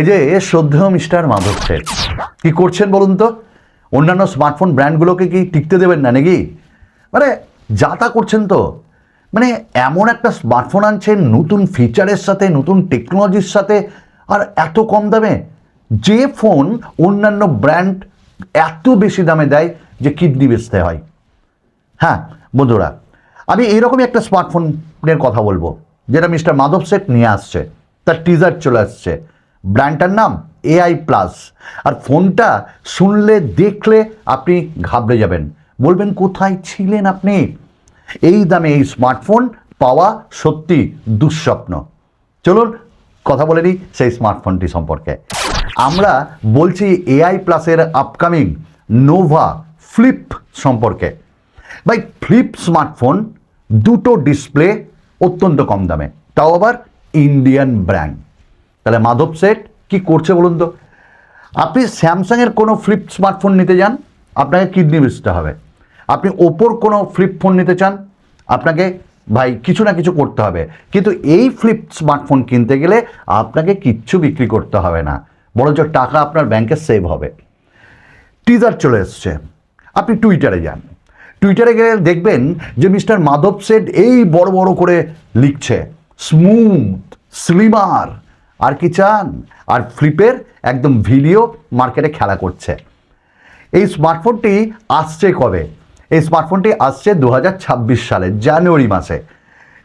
এই যে শ্রদ্ধেয় মিস্টার মাধব সেন। কি করছেন বলুন তো? অন্যান্য স্মার্টফোন ব্র্যান্ডগুলোকে কি টিকতে দেবেন না নাকি? মানে যা তা করছেন তো। মানে এমন একটা স্মার্টফোন আনছেন, নতুন ফিচারের সাথে, নতুন টেকনোলজির সাথে, আর এত কম দামে। যে ফোন অন্যান্য ব্র্যান্ড এত বেশি দামে দেয় যে কিডনি বেচতে হয়। হ্যাঁ বন্ধুরা, আমি এইরকমই একটা স্মার্টফোনের কথা বলব, যেটা মিস্টার মাধব সেট নিয়ে আসছে। তার টিজার চলে আসছে। ব্র্যান্ডটার নাম এআই প্লাস আর ফোনটা শুনলে, দেখলে আপনি ঘাবড়ে যাবেন। বলবেন, কোথায় ছিলেন আপনি? এই দামে এই স্মার্টফোন পাওয়া সত্যি দুঃস্বপ্ন। চলুন, কথা বলে নিই সেই স্মার্টফোনটি সম্পর্কে। আমরা বলছি এআই প্লাসের আপকামিং নোভা ফ্লিপ সম্পর্কে। ভাই ফ্লিপ স্মার্টফোন দুটো ডিসপ্লে অত্যন্ত কম দামে। তাও আবার ইন্ডিয়ান ব্র্যান্ড তাহলে মাধব সেট কি করছে বলুন তো? আপনি স্যামসাংয়ের কোনো ফ্লিপ স্মার্টফোন নিতে যান, আপনাকে কিডনি বেচতে হবে। আপনি ওপোর কোনো ফ্লিপ ফোন নিতে চান, আপনাকে ভাই কিছু না কিছু করতে হবে। কিন্তু এই ফ্লিপ স্মার্টফোন কিনতে গেলে আপনাকে কিচ্ছু বিক্রি করতে হবে না। বরঞ্চ টাকা আপনার ব্যাংকে সেভ হবে। টিজার চলে এসছে। আপনি টুইটারে যান। টুইটারে গেলে দেখবেন যে মিস্টার মাধব সেট এই বড় বড় করে লিখছে স্মুথ স্লিমার আর কি চান? আর ফ্লিপের একদম ভিডিও মার্কেটে খেলা করছে। এই স্মার্টফোনটি আসছে কবে? এই স্মার্টফোনটি আসছে দু হাজার ছাব্বিশ সালে জানুয়ারি মাসে।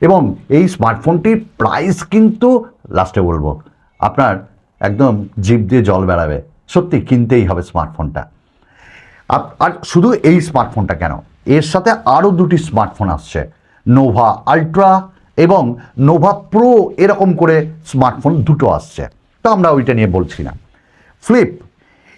এবং এই স্মার্টফোনটির প্রাইস কিন্তু লাস্টে বলব, আপনার একদম জিভ দিয়ে জল বেড়াবে। সত্যি কিনতেই হবে স্মার্টফোনটা। আর শুধু এই স্মার্টফোনটা কেন? এর সাথে আরও দুটি স্মার্টফোন আসছে। নোভা আলট্রা এবং নোভা প্রো এরকম করে স্মার্টফোন দুটো আসছে। তো আমরা ওইটা নিয়ে বলছি না। ফ্লিপ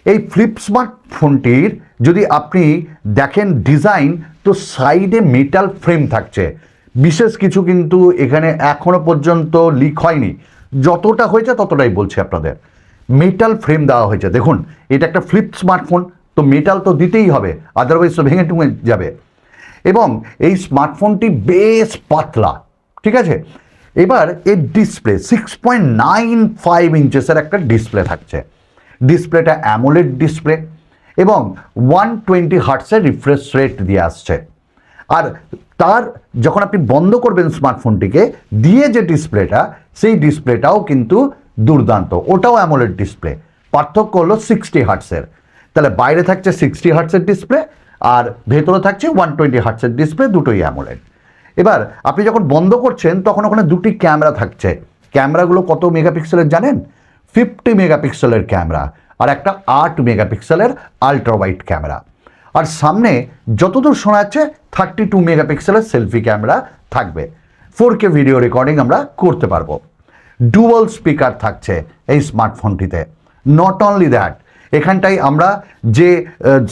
এই ফ্লিপ স্মার্টফোনটির যদি আপনি দেখেন ডিজাইন তো সাইডে মেটাল ফ্রেম থাকছে। বিশেষ কিছু কিন্তু এখানে এখনও পর্যন্ত লিক হয়নি। যতটা হয়েছে ততটাই বলছি আপনাদের। মেটাল ফ্রেম দেওয়া হয়েছে। দেখুন, এটা একটা ফ্লিপ স্মার্টফোন তো মেটাল তো দিতেই হবে আদারওয়াইজ তো ভেঙে টুঙে যাবে। এবং এই স্মার্টফোনটি বেশ পাতলা। ঠিক আছে? এবার এর display six point nine five ইঞ্চেসের একটা ডিসপ্লে থাকছে। ডিসপ্লেটা অ্যামোলেড ডিসপ্লে এবং ওয়ান টোয়েন্টি হার্টসের রিফ্রেশ রেট দিয়ে আসছে। আর তার যখন আপনি বন্ধ করবেন স্মার্টফোনটিকে দিয়ে যে ডিসপ্লেটা সেই ডিসপ্লেটাও কিন্তু দুর্দান্ত। ওটাও অ্যামোলেড ডিসপ্লে পার্থক্য হলো সিক্সটি হার্টসের তাহলে বাইরে থাকছে সিক্সটি হার্টসের ডিসপ্লে আর ভেতরে থাকছে ওয়ান টোয়েন্টি হার্টসের ডিসপ্লে দুটোই অ্যামোলেড এবার, আপনি যখন বন্ধ করছেন, তখন ওখানে দুটি ক্যামেরা থাকছে। ক্যামেরাগুলো কত মেগাপিক্সেলের জানেন? ফিফটি মেগাপিক্সেলের ক্যামেরা আর একটা আট মেগাপিক্সেলের আলট্রা ওয়াইড ক্যামেরা। আর সামনে যতদূর শোনা যাচ্ছে থার্টি টু মেগাপিক্সেলের সেলফি ক্যামেরা থাকবে। ফোর কে ভিডিও রেকর্ডিং আমরা করতে পারব। ডুয়াল স্পিকার থাকছে এই স্মার্টফোনটিতে নট অনলি দ্যাট এখানটায় আমরা যে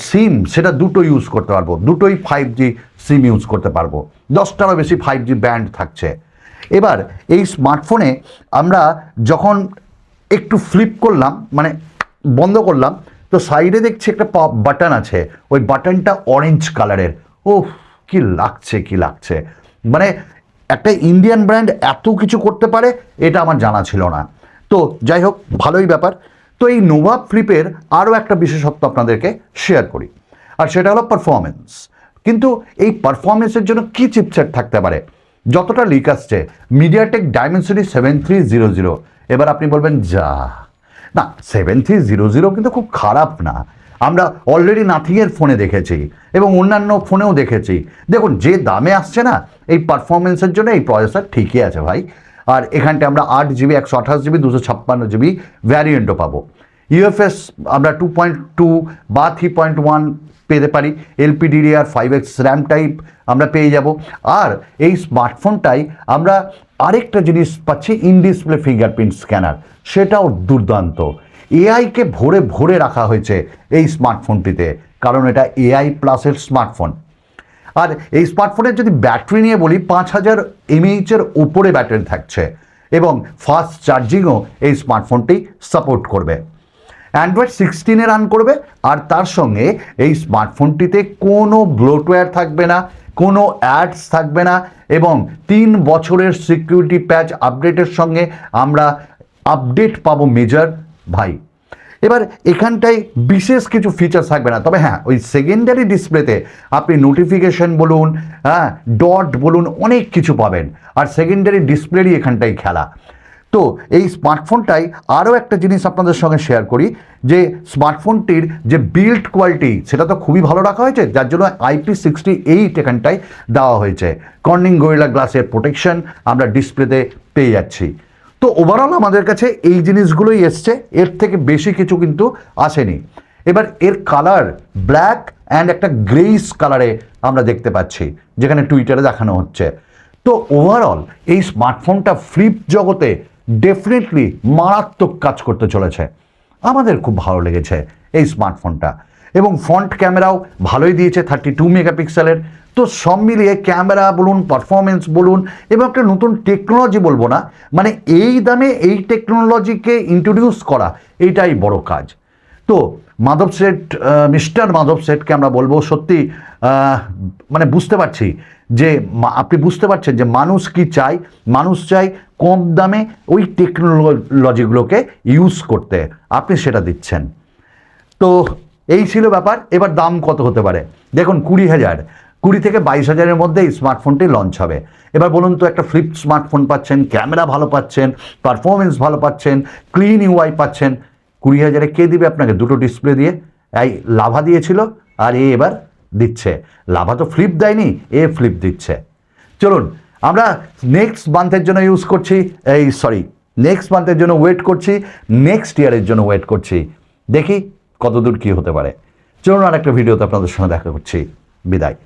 সিম সেটা দুটো ইউজ করতে পারব। দুটোই ফাইভ জি সিম ইউজ করতে পারব। দশটারও বেশি ফাইভ জি ব্যান্ড থাকছে। এবার এই স্মার্টফোনে আমরা যখন একটু ফ্লিপ করলাম মানে বন্ধ করলাম, তো সাইডে দেখছি একটা বাটন আছে। ওই বাটনটা অরেঞ্জ কালারের ও কি লাগছে কি লাগছে। মানে একটা ইন্ডিয়ান ব্র্যান্ড এত কিছু করতে পারে, এটা আমার জানা ছিল না। তো যাই হোক, ভালোই ব্যাপার। তো এই নোভা ফ্লিপের আরও একটা বিশেষত্ব আপনাদেরকে শেয়ার করি, আর সেটা হলো পারফরমেন্স কিন্তু এই পারফরমেন্সের জন্য কী চিপসেট থাকতে পারে? যতটা লিক আসছে MediaTek Dimensity seven three zero zero এবার আপনি বলবেন, যা, না সেভেন থ্রি জিরো জিরো কিন্তু খুব খারাপ না। আমরা অলরেডি নাথিংয়ের ফোনে দেখেছি এবং অন্যান্য ফোনেও দেখেছি। দেখুন, যে দামে আসছে না, এই পারফরমেন্সের জন্য এই প্রসেসর ঠিকই আছে ভাই। আর এখানটা আমরা আট জিবি, একশো আঠাশ জিবি, দুশো ছাপ্পান্ন জিবি ভ্যারিয়েন্টও পাবো। ইউএফএস আমরা টু পয়েন্ট টু বা থ্রি পয়েন্ট ওয়ান পেতে পারি। LPDDR five X RAM type আমরা পেয়ে যাব। আর এই স্মার্টফোনটাই আমরা আরেকটা জিনিস পাচ্ছি ইন ডিসপ্লে ফিঙ্গারপ্রিন্ট স্ক্যানার সেটাও দুর্দান্ত। এআইকে ভরে ভরে রাখা হয়েছে এই স্মার্টফোনটিতে কারণ এটা এআই প্লাসের স্মার্টফোন আর এই স্মার্টফোনের যদি ব্যাটারি নিয়ে বলি, পাঁচ হাজার এমএইচের ওপরে ব্যাটারি থাকছে এবং ফাস্ট চার্জিংও এই স্মার্টফোনটি সাপোর্ট করবে। অ্যান্ড্রয়েড সিক্সটিনে রান করবে আর তার সঙ্গে এই স্মার্টফোনটিতে কোনো ব্লোটওয়্যার থাকবে না, কোনো অ্যাডস থাকবে না এবং তিন বছরের সিকিউরিটি প্যাচ আপডেটের সঙ্গে আমরা আপডেট পাবো মেজর ভাই। এবার এখানটায় বিশেষ কিছু ফিচার্স থাকবে না। তবে হ্যাঁ ওই সেকেন্ডারি ডিসপ্লেতে আপনি নোটিফিকেশন বলুন হ্যাঁ ডট বলুন, অনেক কিছু পাবেন। আর সেকেন্ডারি ডিসপ্লেরই এখানটাই খেলা। তো এই স্মার্টফোনটাই আরও একটা জিনিস আপনাদের সঙ্গে শেয়ার করি, যে স্মার্টফোনটির যে বিল্ড কোয়ালিটি সেটা তো খুবই ভালো রাখা হয়েছে, যার জন্য আইপি সিক্সটি এইট এখানটায় দেওয়া হয়েছে। কর্নিং গোয়েলা গ্লাসের প্রোটেকশন আমরা ডিসপ্লেতে পেয়ে যাচ্ছি। তো ওভারঅল আমাদের কাছে এই জিনিসগুলোই এসছে। এর থেকে বেশি কিছু কিন্তু আসেনি। এবার এর কালার ব্ল্যাক অ্যান্ড একটা গ্রেইস কালারে আমরা দেখতে পাচ্ছি, যেখানে টুইটারে দেখানো হচ্ছে। তো ওভারঅল এই স্মার্টফোনটা ফ্লিপ জগতে ডেফিনেটলি মারাত্মক কাজ করতে চলেছে। আমাদের খুব ভালো লেগেছে এই স্মার্টফোনটা এবং ফ্রন্ট ক্যামেরাও ভালোই দিয়েছে থার্টি টু মেগাপিক্সেলের তো সব মিলিয়ে ক্যামেরা বলুন পারফরমেন্স বলুন, এবং একটা নতুন টেকনোলজি বলব না মানে এই দামে এই টেকনোলজিকে ইন্ট্রোডিউস করা, এইটাই বড় কাজ। তো মাধব সেট মিস্টার মাধব সেটকে আমরা বলব, সত্যি মানে বুঝতে পারছি যে আপনি বুঝতে পারছেন যে মানুষ কি চায়? মানুষ চায় কম দামে ওই টেকনোলজিগুলোকে ইউজ করতে। আপনি সেটা দিচ্ছেন। তো এই ছিল ব্যাপার, এবার দাম কত হতে পারে? দেখুন, কুড়ি হাজার। কুড়ি থেকে বাইশ হাজারের মধ্যে এই স্মার্টফোনটি লঞ্চ হবে। এবার বলুন তো, একটা ফ্লিপ স্মার্টফোন পাচ্ছেন ক্যামেরা ভালো পাচ্ছেন পারফরমেন্স ভালো পাচ্ছেন ক্লিন ইউআই পাচ্ছেন, কুড়ি হাজারে কে দিবে আপনাকে? দুটো ডিসপ্লে দিয়ে। এই লাভা দিয়েছিল আর এ এবার দিচ্ছে। লাভা তো ফ্লিপ দেয়নি, এ ফ্লিপ দিচ্ছে। চলুন, আমরা নেক্সট মান্থের জন্য ইউজ করছি, এই সরি নেক্সট মান্থের জন্য ওয়েট করছি নেক্সট ইয়ারের জন্য ওয়েট করছি। দেখি কতদূর কী হতে পারে। চলুন আর একটা ভিডিওতে আপনাদের সঙ্গে দেখা করছি। বিদায়।